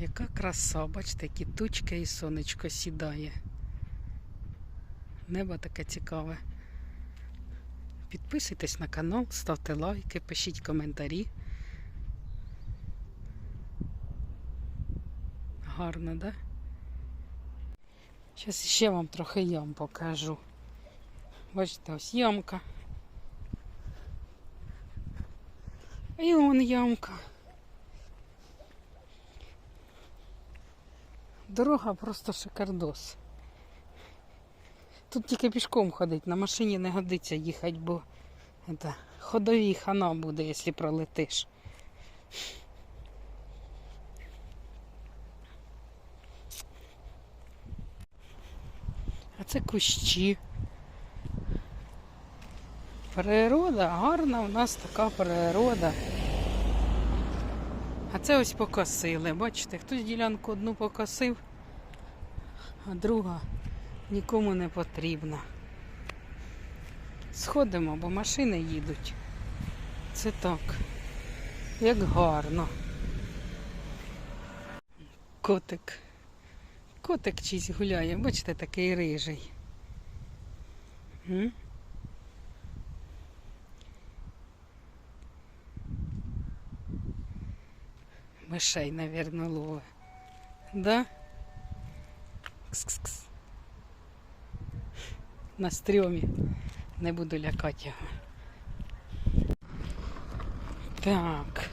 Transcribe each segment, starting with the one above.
Яка краса, бачите, які тучки і сонечко сідає. Небо таке цікаве. Підписуйтесь на канал, ставте лайки, пишіть коментарі. Гарно, да? Зараз ще вам трохи ям покажу. Бачите, ось ямка. І вон ямка. Дорога просто шикардос. Тут тільки пішком ходить, на машині не годиться їхати, бо это, ходові хана буде, якщо пролетиш. А це кущі. Природа, гарна у нас така природа. А це ось покосили. Бачите, хтось ділянку одну покосив, а друга нікому не потрібна. Сходимо, бо машини їдуть. Це так. Як гарно. Котик. Котик чийсь гуляє, бачите, такий рижий. М? Мишей, наверное, ловить. Да? Кс-кс-кс. На стрьомі. Не буду лякати його. Так.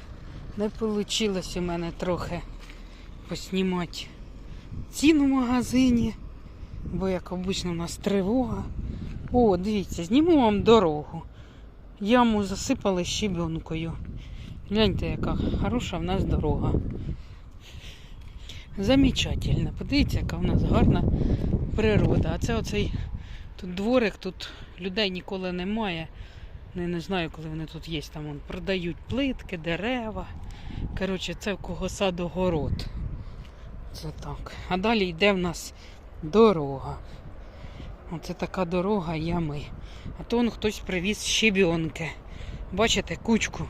Не вийшло у мене трохи поснімати ціну в магазині, бо як обично у нас тривога. О, дивіться, зніму вам дорогу. Яму засипали щебенкою. Гляньте, яка хороша в нас дорога. Замечательно. Подивіться, яка в нас гарна природа. А це оцей тут дворик, тут людей ніколи немає. Не, не знаю, коли вони тут є. Там вон, продають плитки, дерева. Коротше, це в кого саду город. Це так. А далі йде в нас дорога. Оце така дорога, ями. А то он хтось привіз щебенки. Бачите, кучку.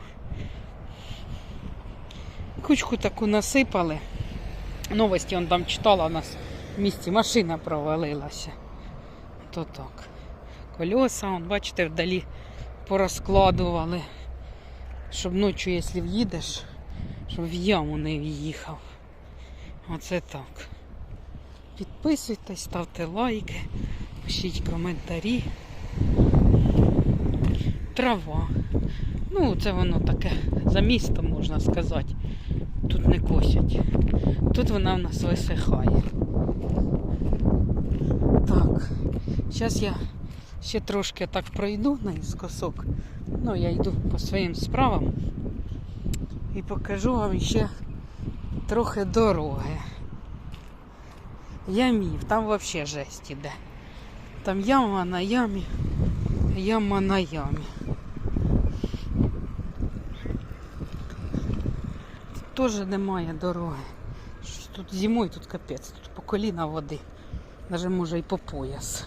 Кучку таку насипали. Новості он там читала, у нас в місті машина провалилася. То так. Кольоса, он, бачите, вдалі порозкладували. Щоб ночі, якщо в'їдеш, щоб в яму не в'їхав. Оце так. Підписуйтесь, ставте лайки, пишіть коментарі. Трава. Ну, це воно таке за містом, можна сказати. Тут не косять. Тут вона в нас висихає. Так, зараз я ще трошки так пройду наіскосок. Ну, я йду по своїм справам і покажу вам ще трохи дороги. Ямів, там взагалі жесть іде. Там яма на ямі, яма на ямі. Тут теж немає дороги. Щось Тут зимою тут капець, тут по коліна води. Навіть може і по пояс.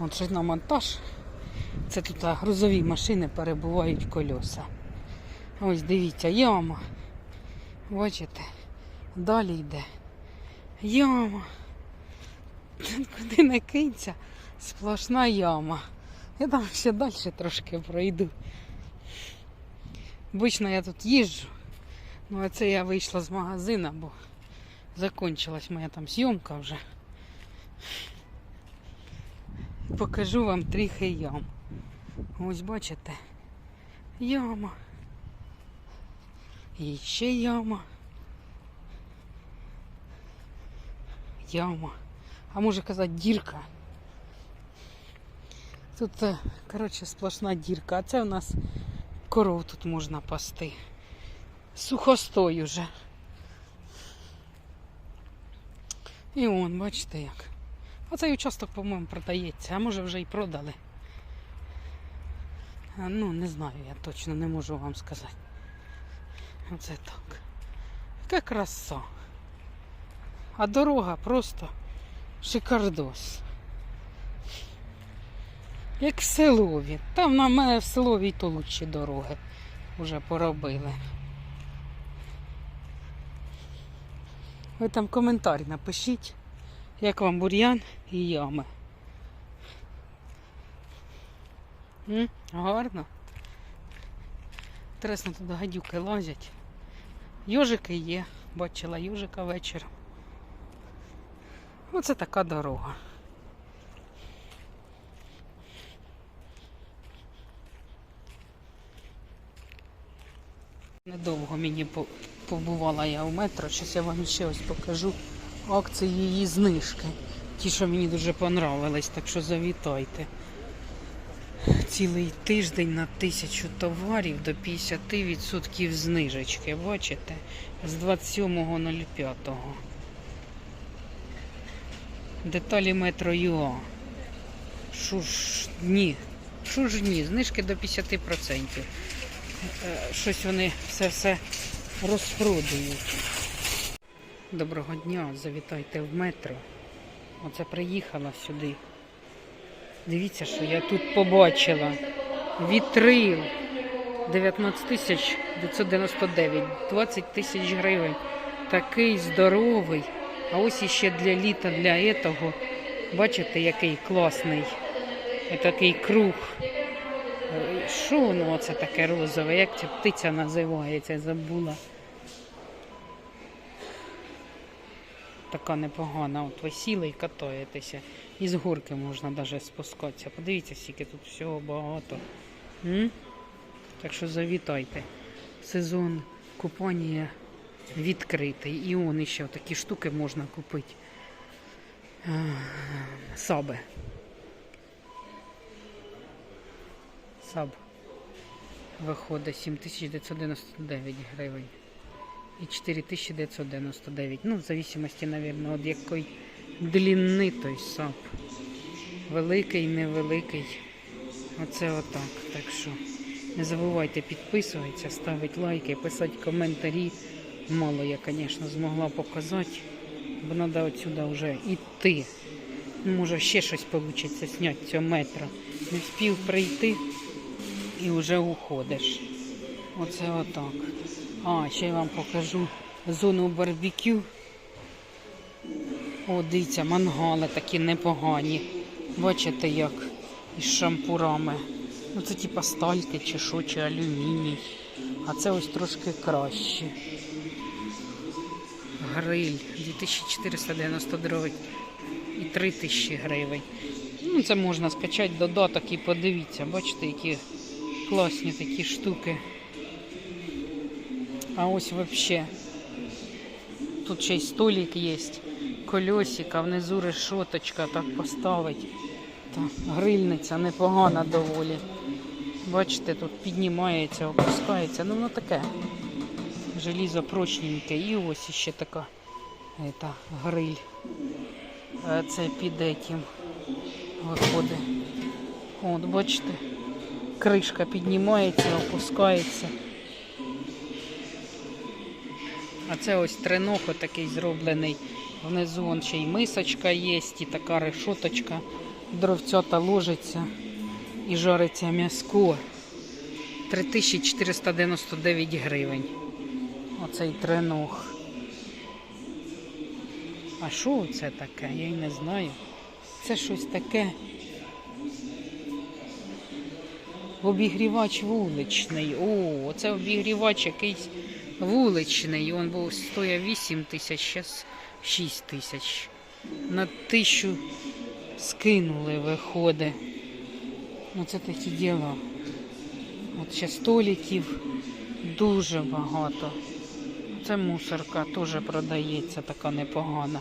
От щось на монтаж. Це тут грузові машини перебувають кольоса. Ось дивіться, яма. Бачите? Далі йде. Яма. Куди не кинься, сплошна яма. Я там ще далі трошки пройду. Обично я тут їжджу. Ну а це я вийшла з магазина, бо закончилась моя там зйомка вже. Покажу вам трохи ям. Ось бачите. Яма. І ще яма. Яма. А може казати дірка. Тут, е, коротше, сплошна дірка. А це у нас коров тут можна пасти. Сухостой уже. І он, бачите як. А цей участок, по-моєму, продається, а може вже і продали. Ну, не знаю, я точно не можу вам сказати. Оце так. Яка краса. А дорога просто шикардос. Як в селові. Там на мене в селові й то лучші дороги вже поробили. Ви там коментарі напишіть, як вам бур'ян і ями. М? Гарно. Інтересно, туди гадюки лазять. Йожики є, бачила йожика вечором. Оце така дорога. Недовго мені по- побувала я в метро. Зараз я вам ще ось покажу акції її знижки. Ті, що мені дуже понравились, так що завітайте. Цілий тиждень на тисячу товарів до 50% знижечки. Бачите? З 27.05. Деталі метро ЮА. Ж ні? Знижки до 50%. Е, Щось вони все-все розпродають. Доброго дня, завітайте в метро. Оце приїхала сюди. Дивіться, що я тут побачила. Вітрил 19 тисяч 999, 20 тисяч гривень. Такий здоровий. А ось іще для літа, для етого. Бачите, який класний. Такий круг. Що воно оце таке розове? Як ця птиця називається? Забула. Така непогана. От ви сіли і катаєтеся. І з горки можна навіть спускатися. Подивіться, скільки тут всього багато. М? Так що завітайте. Сезон купання відкритий. І он іще такі штуки можна купити. Саби. Саб виходить 7999 гривень. І 4999. Ну, в зависимості, мабуть, від якої длини той сап. Великий, невеликий. Оце отак. Так що не забувайте підписуватися, ставити лайки, писати коментарі. Мало я, звісно, змогла показати, бо треба отсюди вже йти. Може ще щось вийде зняти цього метра. Не встиг прийти і вже уходиш. Оце отак. А, ще я вам покажу зону барбекю. О, дивіться, мангали такі непогані. Бачите, як із шампурами. Ну це типа стальки чи що, чи алюміній. А це ось трошки краще. Гриль 2499 і 3000 гривень. Ну, це можна скачати додаток і подивіться. Бачите, які класні такі штуки. А ось вообще. Тут ще й столик є, колесика, внизу решоточка, так поставить. Та грильниця непогана доволі. Бачите, тут піднімається, опускається. Ну воно таке. Желізо прочненьке. І ось ще така ета, гриль. Е, Це під этим виходить. От, бачите, кришка піднімається, опускається. А це ось тренох такий зроблений. Внизу вон ще й мисочка є, і така решоточка. Дровцята ложиться і жариться м'яско. 3499 гривень. Оцей тренох. А що це таке? Я й не знаю. Це щось таке. Обігрівач вуличний. О, це обігрівач якийсь вуличний. Він був стояв 8 тисяч, зараз 6 тисяч. На тисячу скинули, виходить. Ну це такі діла. От ще столиків дуже багато. Це мусорка теж продається, така непогана.